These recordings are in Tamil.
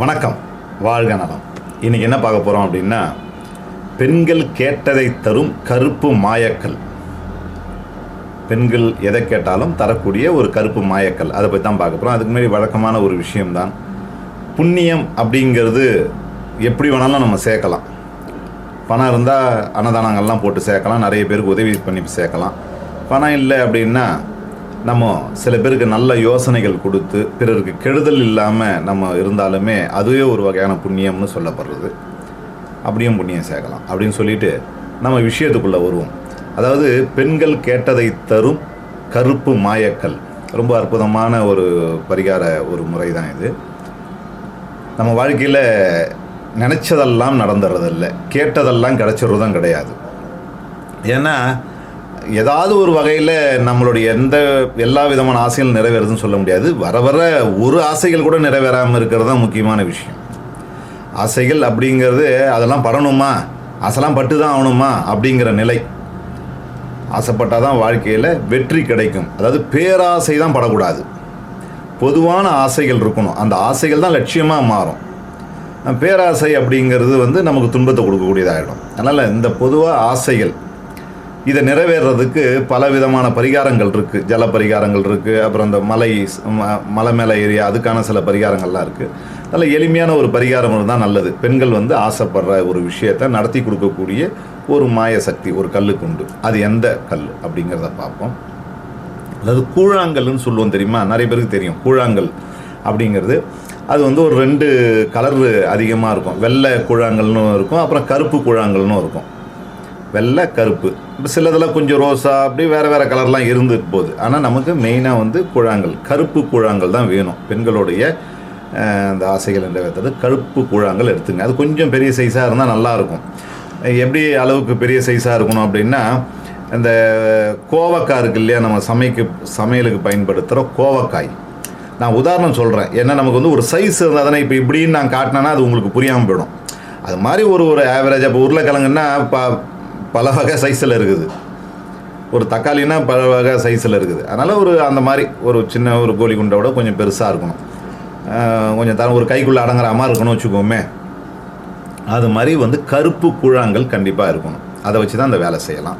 வணக்கம். வாழ்க நலம். இன்றைக்கி என்ன பார்க்க போகிறோம் அப்படின்னா பெண்கள் கேட்டதை தரும் கருப்பு மாயக்கல். பெண்கள் எதை கேட்டாலும் தரக்கூடிய ஒரு கருப்பு மாயக்கல். அதை பற்றி தான் பார்க்க போகிறோம் அதுக்கு முன்னாடி வழக்கமான ஒரு விஷயம்தான். புண்ணியம் அப்படிங்கிறது எப்படி வேணாலும் நம்ம சேர்க்கலாம். பணம் இருந்தால் அன்னதானங்கள்லாம் போட்டு சேர்க்கலாம். நிறைய பேருக்கு உதவி பண்ணி சேர்க்கலாம். பணம் இல்லை அப்படின்னா நம்ம சில பேருக்கு நல்ல யோசனைகள் கொடுத்து பிறருக்கு கெடுதல் இல்லாமல் நம்ம இருந்தாலுமே அதுவே ஒரு வகையான புண்ணியம்னு சொல்லப்படுறது. அப்படியும் புண்ணியம் சேர்க்கலாம். அப்படின்னு சொல்லிட்டு நம்ம விஷயத்துக்குள்ளே வருவோம். அதாவது பெண்கள் கேட்டதை தரும் கருப்பு மாயக்கல். ரொம்ப அற்புதமான ஒரு பரிகார ஒரு முறை தான் இது. நம்ம வாழ்க்கையில் நினச்சதெல்லாம் நடந்துடுறதில்ல கேட்டதெல்லாம் கிடச்சிடுறதும் கிடையாது. ஏன்னா ஏதாவது ஒரு வகையில் நம்மளுடைய எந்த எல்லா விதமான ஆசைகளும் நிறைவேறுதுன்னு சொல்ல முடியாது. வர வர ஒரு ஆசைகள் கூட நிறைவேறாமல் இருக்கிறது தான் முக்கியமான விஷயம். ஆசைகள் அப்படிங்கிறது அதெல்லாம் படணுமா? ஆசைலாம் பட்டு தான் ஆகணுமா? அப்படிங்கிற நிலை. ஆசைப்பட்டால் தான் வாழ்க்கையில் வெற்றி கிடைக்கும். அதாவது பேராசை தான் படக்கூடாது. பொதுவான ஆசைகள் இருக்கணும். அந்த ஆசைகள் தான் லட்சியமாக மாறும். பேராசை அப்படிங்கிறது வந்து நமக்கு துன்பத்தை கொடுக்கக்கூடியதாகிடும் அதனால் இந்த பொதுவாக ஆசைகள் இதை நிறைவேறதுக்கு பல விதமான பரிகாரங்கள் இருக்குது ஜல பரிகாரங்கள் இருக்குது அப்புறம் இந்த மலை ம- மலை மேலே ஏரியா அதுக்கான சில பரிகாரங்கள்லாம் இருக்குது அதில் எளிமையான ஒரு பரிகாரம் இருந்தால் நல்லது. பெண்கள் வந்து ஆசைப்படுற ஒரு விஷயத்தை நடத்தி கொடுக்கக்கூடிய ஒரு மாய சக்தி ஒரு கல்லுக்கு உண்டு. அது எந்த கல் அப்படிங்கிறத பார்ப்போம். அதாவது கூழாங்கல்னு சொல்லுவோம் தெரியுமா? நிறைய பேருக்கு தெரியும். கூழாங்கல் அப்படிங்கிறது. அது வந்து ஒரு ரெண்டு கலர் அதிகமாக இருக்கும். வெள்ளை கூழாங்கல்னு இருக்கும். அப்புறம் கருப்பு கூழாங்கல்னு இருக்கும். வெள்ளை கருப்பு. இப்போ சிலதெல்லாம் கொஞ்சம் ரோஸா அப்படி வேறு வேறு கலர்லாம் இருந்து போகுது. ஆனால் நமக்கு மெயினாக வந்து கூழாங்கல் கருப்பு கூழாங்கல் தான் வேணும். பெண்களுடைய அந்த ஆசைகள் நிறைவேற்றது கருப்பு கூழாங்கல் எடுத்துங்க. அது கொஞ்சம் பெரிய சைஸாக இருந்தால் நல்லாயிருக்கும் எப்படி அளவுக்கு பெரிய சைஸாக இருக்கணும் அப்படின்னா இந்த கோவக்காய் இருக்கு இல்லையா நம்ம சமைக்கு சமையலுக்கு பயன்படுத்துகிற கோவக்காய். நான் உதாரணம் சொல்கிறேன் ஏன்னா நமக்கு வந்து ஒரு சைஸ் இருந்தால் தானே இப்போ இப்படின்னு நான் காட்டினேன்னா அது உங்களுக்கு புரியாமல் போயிடும். அது மாதிரி ஒரு ஒரு ஆவரேஜ் இப்போ உருளைக்கிழங்குன்னா இப்போ பல வகை சைஸில் இருக்குது. ஒரு தக்காளினா பல வகை சைஸில் இருக்குது. அதனால் ஒரு அந்த மாதிரி ஒரு சின்ன ஒரு கோழி குண்டை விட கொஞ்சம் பெருசாக இருக்கணும். கொஞ்சம் தரம் ஒரு கைக்குள்ளே அடங்குற மாதிரி இருக்கணும் வச்சுக்கோமே. அது மாதிரி வந்து கருப்பு கூழாங்கல் கண்டிப்பாக இருக்கணும். அதை வச்சு தான் அந்த வேலை செய்யலாம்.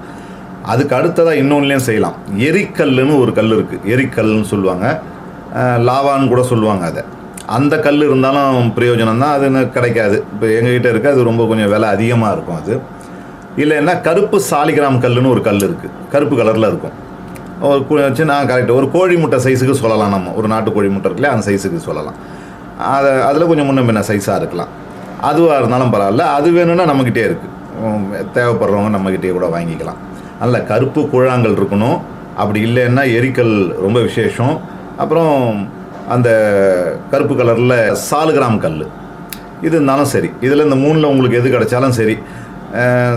அதுக்கு அடுத்ததாக இன்னொன்றுலையும் செய்யலாம். எரிக்கல்லுன்னு ஒரு கல் இருக்குது எரிக்கல்னு சொல்லுவாங்க. லாவான்னு கூட சொல்லுவாங்க அதை. அந்த கல் இருந்தாலும் பிரயோஜனம் தான் அது கிடைக்காது. இப்போ எங்ககிட்ட இருக்க. அது ரொம்ப கொஞ்சம் விலை அதிகமாக இருக்கும் அது. இல்லைன்னா கருப்பு சாலிகிராம் கல்லுன்னு ஒரு கல் இருக்குது கருப்பு கலரில் இருக்கும். ஒரு சின்ன கரெக்டாக ஒரு கோழி முட்டை சைஸுக்கு சொல்லலாம் நம்ம. ஒரு நாட்டு கோழி முட்டை இருக்குல்ல அந்த சைஸுக்கு சொல்லலாம். அதை அதில் கொஞ்சம் முன்ன பின்ன சைஸாக இருக்கலாம். அதுவாக இருந்தாலும் பரவாயில்ல. அது வேணும்னா நம்மக்கிட்டே இருக்குது தேவைப்படுறவங்க நம்மக்கிட்டே கூட வாங்கிக்கலாம். நல்ல கருப்பு கூழாங்கல் இருக்கணும். அப்படி இல்லைன்னா எரிக்கல் ரொம்ப விசேஷம். அப்புறம் அந்த கருப்பு கலரில் சாலுகிராம் கல் இது இருந்தாலும் சரி. இதில் இந்த மூணில் உங்களுக்கு எது கிடைச்சாலும் சரி.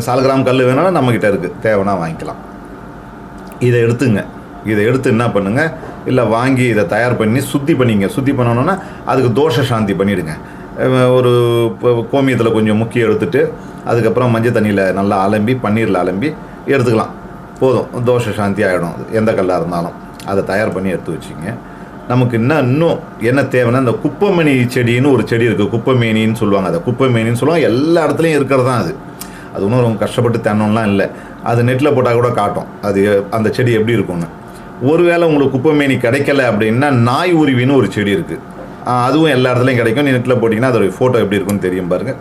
சாலகிராம் கல் வேணாலும் நம்மக்கிட்ட இருக்குது தேவைன்னா வாங்கிக்கலாம். இதை எடுத்துங்க. இதை எடுத்து என்ன பண்ணுங்கள் இல்லை வாங்கி இதை தயார் பண்ணி சுத்தி பண்ணிங்க. சுத்தி பண்ணணுன்னா அதுக்கு தோஷ சாந்தி பண்ணிவிடுங்க ஒரு கோமியத்தில் கொஞ்சம் முக்கியம் எடுத்துட்டு அதுக்கப்புறம் மஞ்சள் தண்ணியில் நல்லா அலம்பி பன்னீரில் அலம்பி எடுத்துக்கலாம். போதும். தோஷ சாந்தி ஆகிடும் அது எந்த கல்லாக இருந்தாலும். அதை தயார் பண்ணி எடுத்து வச்சுங்க. நமக்கு என்ன இன்னும் என்ன தேவைன்னா இந்த குப்பைமணி செடின்னு ஒரு செடி இருக்குது குப்பைமேனின்னு சொல்லுவாங்க. அதை குப்பைமேனின்னு சொல்லுவாங்க. எல்லா இடத்துலையும் இருக்கிறது தான் அது. அது ஒன்றும் ரொம்ப கஷ்டப்பட்டு தேனோம்லாம் இல்லை. அது நெட்டில் போட்டால் கூட காட்டும். அது அந்த செடி எப்படி இருக்கும்னு. ஒருவேளை உங்களுக்கு குப்பைமேனி கிடைக்கல அப்படின்னா நாய் உருவின்னு ஒரு செடி இருக்குது அதுவும் எல்லா இடத்துலையும் கிடைக்கும். நீ நெட்டில் போட்டிங்கன்னா அதோடைய ஃபோட்டோ எப்படி இருக்கும்னு தெரியும் பாருங்கள்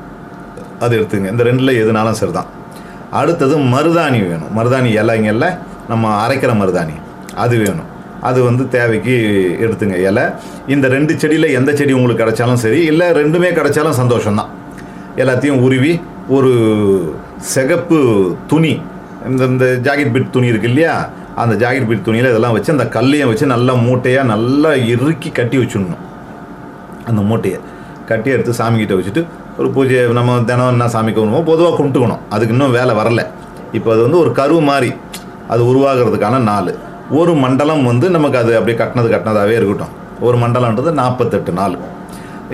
அது எடுத்துங்க. இந்த ரெண்டில் எதுனாலும் சரி தான் அடுத்தது மருதாணி வேணும். மருதாணி இலைங்கல்ல நம்ம அரைக்கிற மருதாணி. அது வேணும். அது வந்து தேவைக்கு எடுத்துங்க இலை. இந்த ரெண்டு செடியில் எந்த செடி உங்களுக்கு கிடைச்சாலும் சரி இல்லை ரெண்டுமே கிடைச்சாலும் சந்தோஷம்தான். எல்லாத்தையும் உருவி ஒரு சிகப்பு துணி இந்த இந்த ஜாக்கெட் பிட் துணி இருக்கு இல்லையா? அந்த ஜாக்கெட் பிட் துணியில் இதெல்லாம் வச்சு அந்த கல்லையும் வச்சு நல்லா மூட்டையாக நல்லா இறுக்கி கட்டி வச்சுடணும். அந்த மூட்டையை கட்டி எடுத்து சாமிக்கிட்ட வச்சுட்டு ஒரு பூஜை நம்ம தினம் என்ன சாமி கும்பிடுமோ பொதுவாக கும்பிட்டுக்கணும். அதுக்கு இன்னும் வேலை வரல. இப்போ அது வந்து ஒரு கருவு மாதிரி அது உருவாகிறதுக்கான நாள். ஒரு மண்டலம் வந்து நமக்கு அது அப்படியே கட்டினது கட்டினதாகவே இருக்கட்டும். ஒரு மண்டலம்ன்றது நாற்பத்தெட்டு நாள்.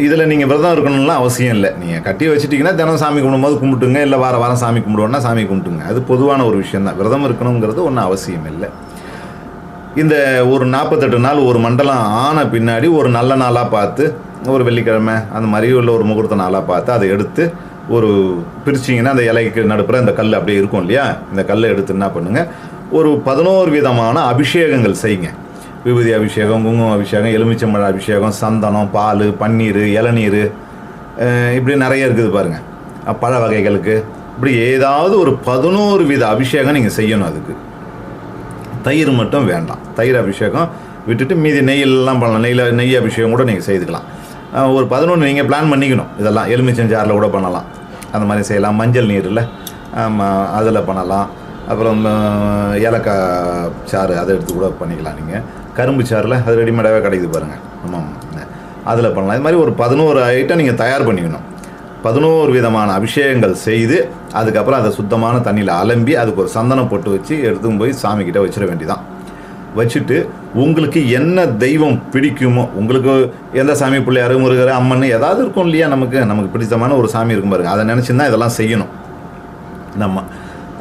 இதில் நீங்கள் விரதம் இருக்கணும்லாம் அவசியம் இல்லை. நீங்கள் கட்டி வச்சுட்டிங்கன்னா தினம் சாமி கும்பிடும்போது கும்பிட்டுங்க இல்லை வார வாரம் சாமி கும்பிடுவோன்னா சாமி கும்பிட்டுங்க. அது பொதுவான ஒரு விஷயம் தான். விரதம் இருக்கணுங்கிறது ஒன்றும் அவசியம் இல்லை. இந்த ஒரு நாற்பத்தெட்டு நாள் ஒரு மண்டலம் ஆன பின்னாடி ஒரு நல்ல நாளாக பார்த்து ஒரு வெள்ளிக்கிழமை அந்த மாதிரி உள்ள ஒரு முகூர்த்த நாளாக பார்த்து அதை எடுத்து ஒரு பிரிச்சிங்கன்னா அந்த இலைக்கு நடுப்புற இந்த கல் அப்படியே இருக்கும் இல்லையா? இந்த கல்லை எடுத்து என்ன பண்ணுங்கள் ஒரு பதினோரு விதமான அபிஷேகங்கள் செய்யுங்க. விபூதி அபிஷேகம் குங்குமம் அபிஷேகம் எலுமிச்சம்பழ அபிஷேகம் சந்தனம் பால் பன்னீர் இளநீர் இப்படி நிறைய இருக்குது பாருங்கள் பழ வகைகளுக்கு இப்படி ஏதாவது ஒரு பதினோரு வித அபிஷேகம் நீங்கள் செய்யணும் அதுக்கு. தயிர் மட்டும் வேண்டாம். தயிர் அபிஷேகம் விட்டுட்டு மீதி நெய்யெல்லாம் பண்ணலாம். நெய்யில் நெய் அபிஷேகம் கூட நீங்கள் செய்துக்கலாம். ஒரு பதினொன்று நீங்கள் பிளான் பண்ணிக்கணும். இதெல்லாம் எலுமிச்சஞ்சாரில் கூட பண்ணலாம். அந்த மாதிரி செய்யலாம். மஞ்சள் நீரில் அதில் பண்ணலாம். அப்புறம் ஏலக்காய் சாறு அதை எடுத்து கூட பண்ணிக்கலாம் நீங்கள் கரும்பு சாறில் அது ரெடிமேடாகவே கிடைக்குது பாருங்கள் ஆமாம். அதில் பண்ணலாம். இது மாதிரி ஒரு பதினோரு ஐட்டம் நீங்கள் தயார் பண்ணிக்கணும். பதினோரு விதமான அபிஷேகங்கள் செய்து அதுக்கப்புறம் அதை சுத்தமான தண்ணியில் அலம்பி அதுக்கு ஒரு சந்தனம் போட்டு வச்சு எடுத்துன்னு போய் சாமிக்கிட்ட வச்சிட வேண்டியதான் வச்சுட்டு உங்களுக்கு என்ன தெய்வம் பிடிக்குமோ உங்களுக்கு எந்த சாமி பிள்ளையாரு முருகர் அம்மன் ஏதாவது இருக்கும் இல்லையா நமக்கு? நமக்கு பிடித்தமான ஒரு சாமி இருக்கும் பாருங்க. அதை நினச்சிருந்தா இதெல்லாம் செய்யணும். நம்ம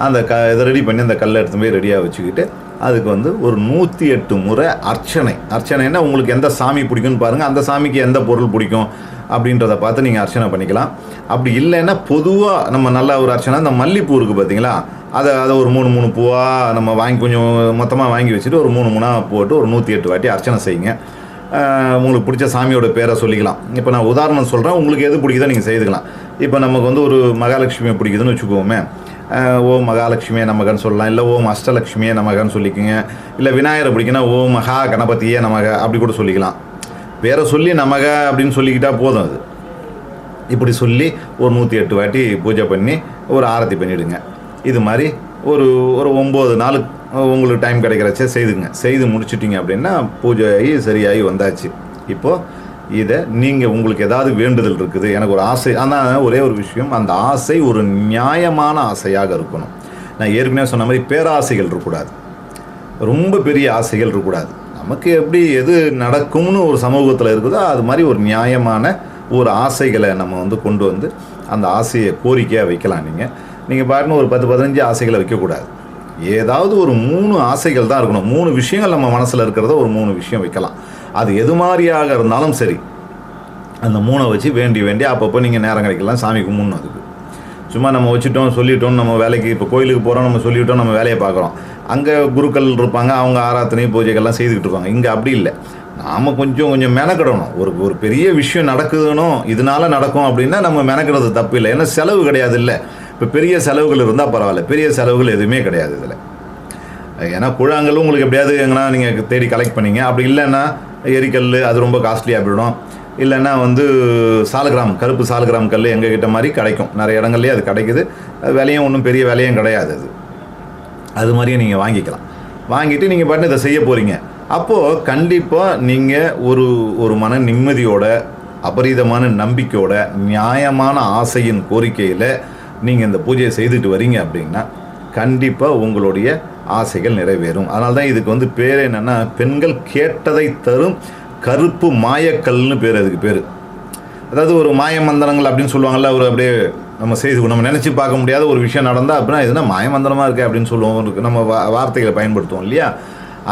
அந்த க இதை ரெடி பண்ணி அந்த கல்லை எடுத்து போய் ரெடியாக வச்சுக்கிட்டு அதுக்கு வந்து ஒரு நூற்றி எட்டு முறை அர்ச்சனை. அர்ச்சனைன்னா உங்களுக்கு எந்த சாமி பிடிக்கும்னு பாருங்கள் அந்த சாமிக்கு எந்த பொருள் பிடிக்கும் அப்படின்றத பார்த்து நீங்கள் அர்ச்சனை பண்ணிக்கலாம். அப்படி இல்லைன்னா பொதுவாக நம்ம நல்ல ஒரு அர்ச்சனை இந்த மல்லிப்பூ இருக்குது பார்த்தீங்களா அதை அதை ஒரு மூணு மூணு பூவாக நம்ம வாங்கி கொஞ்சம் மொத்தமாக வாங்கி வச்சுட்டு ஒரு மூணு மூணாக போட்டு ஒரு நூற்றி எட்டு வாட்டி அர்ச்சனை செய்யுங்க. உங்களுக்கு பிடிச்ச சாமியோட பேரை சொல்லிக்கலாம். இப்போ நான் உதாரணம் சொல்கிறேன் உங்களுக்கு எது பிடிக்குதோ நீங்கள் செய்துக்கலாம். இப்போ நமக்கு வந்து ஒரு மகாலட்சுமி பிடிக்குதுன்னு வச்சுக்கோமே. ஓம் மகாலட்சுமியே நமகன்னு சொல்லலாம். இல்லை ஓம் அஷ்டலட்சுமியே நமகன்னு சொல்லிக்கோங்க. இல்லை விநாயகரை பிடிக்குன்னா ஓம் மகா கணபதியே நமக அப்படி கூட சொல்லிக்கலாம். வேறு சொல்லி நமக அப்படின்னு சொல்லிக்கிட்டால் போதும் அது. இப்படி சொல்லி ஒரு நூற்றி எட்டு வாட்டி பூஜை பண்ணி ஒரு ஆரத்தி பண்ணிவிடுங்க இது மாதிரி ஒரு ஒரு ஒம்பது நாள் உங்களுக்கு டைம் கிடைக்கிறச்சே செய்துங்க. செய்து முடிச்சிட்டிங்க அப்படின்னா பூஜை ஆகி சரியாகி வந்தாச்சு. இப்போது இதை நீங்கள் உங்களுக்கு ஏதாவது வேண்டுதல் இருக்குது எனக்கு ஒரு ஆசை. ஆனால் ஒரே ஒரு விஷயம். அந்த ஆசை ஒரு நியாயமான ஆசையாக இருக்கணும். நான் ஏற்கனவே சொன்ன மாதிரி பேராசைகள் இருக்கக்கூடாது. ரொம்ப பெரிய ஆசைகள் இருக்கக்கூடாது. நமக்கு எப்படி எது நடக்கும்னு ஒரு சமூகத்தில் இருக்குதோ அது மாதிரி ஒரு நியாயமான ஒரு ஆசைகளை நம்ம வந்து கொண்டு வந்து அந்த ஆசையை கோரிக்கையாக வைக்கலாம் நீங்கள் நீங்கள் பாருன்னு ஒரு பத்து பதினஞ்சு ஆசைகளை வைக்கக்கூடாது. ஏதாவது ஒரு மூணு ஆசைகள் தான் இருக்கணும். மூணு விஷயங்கள் நம்ம மனசில் இருக்கிறத ஒரு மூணு விஷயம் வைக்கலாம். அது எது மாதிரியாக இருந்தாலும் சரி அந்த மூணை வச்சு வேண்டி வேண்டி அப்பப்போ நீங்கள் நேரம் கிடைக்கலாம் சாமி கும்பிடணும் அதுக்கு. சும்மா நம்ம வச்சுட்டோம் சொல்லிட்டோம் நம்ம வேலைக்கு இப்போ கோயிலுக்கு போகிறோம் நம்ம சொல்லிவிட்டோம் நம்ம வேலையை பார்க்குறோம். அங்கே குருக்கள் இருப்பாங்க அவங்க ஆராதனை பூஜைகள்லாம் செய்துக்கிட்டு இருப்பாங்க. இங்கே அப்படி இல்லை. நாம் கொஞ்சம் கொஞ்சம் மெனக்கிடணும். ஒரு ஒரு பெரிய விஷயம் நடக்குதுனோ இதனால நடக்கும் அப்படின்னா நம்ம மெனக்கிடுறது தப்பு இல்லை. ஏன்னா செலவு கிடையாது இல்லை. இப்போ பெரிய செலவுகள் இருந்தால் பரவாயில்ல. பெரிய செலவுகள் எதுவுமே கிடையாது இதில். ஏன்னா கூழாங்கல் உங்களுக்கு எப்படியாவது எங்கன்னா நீங்கள் தேடி கலெக்ட் பண்ணீங்க. அப்படி இல்லைன்னா எரிக்கல் அது ரொம்ப காஸ்ட்லியாக போயிடும். இல்லைன்னா வந்து சாலகிராம் கருப்பு சாலகிராம் கல் எங்கள் கிட்ட மாதிரி கிடைக்கும். நிறைய இடங்கள்லேயே அது கிடைக்குது. விலையும் ஒன்றும் பெரிய விலையும் கிடையாது அது. அது மாதிரியே நீங்கள் வாங்கிக்கலாம். வாங்கிட்டு நீங்கள் பாட்டு இதை செய்ய போகிறீங்க அப்போது கண்டிப்பாக நீங்கள் ஒரு ஒரு மன நிம்மதியோட அபரீதமான நம்பிக்கையோட நியாயமான ஆசையின் கோரிக்கையில் நீங்கள் இந்த பூஜையை செய்துட்டு வரீங்க அப்படின்னா கண்டிப்பாக உங்களுடைய ஆசைகள் நிறைவேறும். அதனால தான் இதுக்கு வந்து பேர் என்னென்னா பெண்கள் கேட்டதை தரும் கருப்பு மாயக்கல்னு பேர் அதுக்கு பேர். அதாவது ஒரு மாயமந்திரங்கள் அப்படின்னு சொல்லுவாங்கள்ல ஒரு அப்படியே நம்ம செய்து நம்ம நினச்சி பார்க்க முடியாத ஒரு விஷயம் நடந்தால் அப்படின்னா இதுனா மாயமந்திரமாக இருக்கே அப்படின்னு சொல்லுவோம். நம்ம வா வார்த்தைகளை பயன்படுத்துவோம் இல்லையா?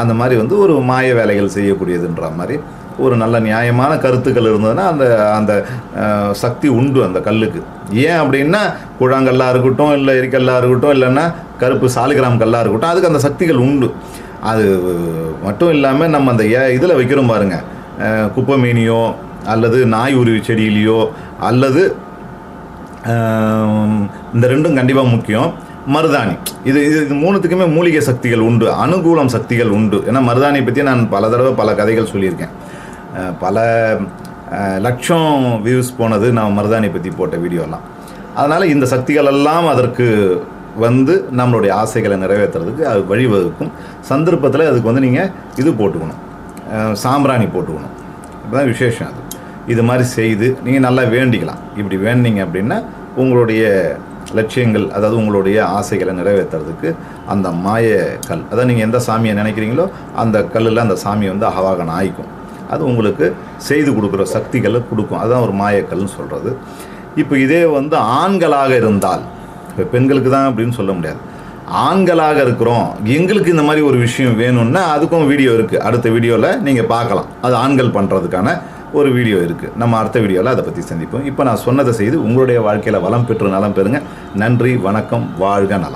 அந்த மாதிரி வந்து ஒரு மாய வேலைகள் செய்யக்கூடியதுன்ற மாதிரி ஒரு நல்ல நியாயமான கருத்துக்கள் இருந்ததுன்னா அந்த அந்த சக்தி உண்டு அந்த கல்லுக்கு. ஏன் அப்படின்னா குழாங்கல்லாக இருக்கட்டும் இல்லை எரிக்கல்லாக இருக்கட்டும் இல்லைன்னா கருப்பு சாலிகிராம் கல்லாக இருக்கட்டும் அதுக்கு அந்த சக்திகள் உண்டு. அது மட்டும் இல்லாமல் நம்ம அந்த ஏ இதில் வைக்கிறோம் பாருங்கள் குப்பை மீனியோ அல்லது நாய் உருவி செடியிலையோ அல்லது இந்த ரெண்டும் கண்டிப்பாக முக்கியம். மருதாணி. இது இது மூணுத்துக்குமே மூலிகை சக்திகள் உண்டு அனுகூலம் சக்திகள் உண்டு. ஏன்னா மருதாணியை பற்றி நான் பல தடவை பல கதைகள் சொல்லியிருக்கேன். பல லட்சம் வியூஸ் போனது நான் மருதாணி பற்றி போட்ட வீடியோலாம் அதனால் இந்த சக்திகள் எல்லாம் அதற்கு வந்து நம்மளுடைய ஆசைகளை நிறைவேற்றுறதுக்கு அது வழிவகுக்கும். சந்தர்ப்பத்தில் அதுக்கு வந்து நீங்கள் இது போட்டுக்கணும். சாம்பிராணி போட்டுக்கணும். இதுதான் விசேஷம் அது. இது மாதிரி செய்து நீங்கள் நல்லா வேண்டிக்கலாம். இப்படி வேண்டிங்க அப்படின்னா உங்களுடைய லட்சியங்கள் அதாவது உங்களுடைய ஆசைகளை நிறைவேற்றுறதுக்கு அந்த மாய கல் அதாவது நீங்கள் எந்த சாமியை நினைக்கிறீங்களோ அந்த கல்லில் அந்த சாமி வந்து அகவாகனம் ஆயிக்கும். அது உங்களுக்கு செய்து கொடுக்குற சக்திகளை கொடுக்கும். அதுதான் ஒரு மாயக்கல்னு சொல்கிறது இப்போ இதே வந்து ஆண்களாக இருந்தால் இப்போ பெண்களுக்கு தான் அப்படின்னு சொல்ல முடியாது. ஆண்களாக இருக்கிறோம் எங்களுக்கு இந்த மாதிரி ஒரு விஷயம் வேணும்னா அதுக்கும் வீடியோ இருக்குது அடுத்த வீடியோவில் நீங்கள் பார்க்கலாம். அது ஆண்கள் பண்ணுறதுக்கான ஒரு வீடியோ இருக்குது நம்ம அடுத்த வீடியோவில் அதை பற்றி சந்திப்போம். இப்போ நான் சொன்னதை செய்து உங்களுடைய வாழ்க்கையில் வளம் பெற்று நலம் பெறுங்க. நன்றி வணக்கம் வாழ்க நலம்.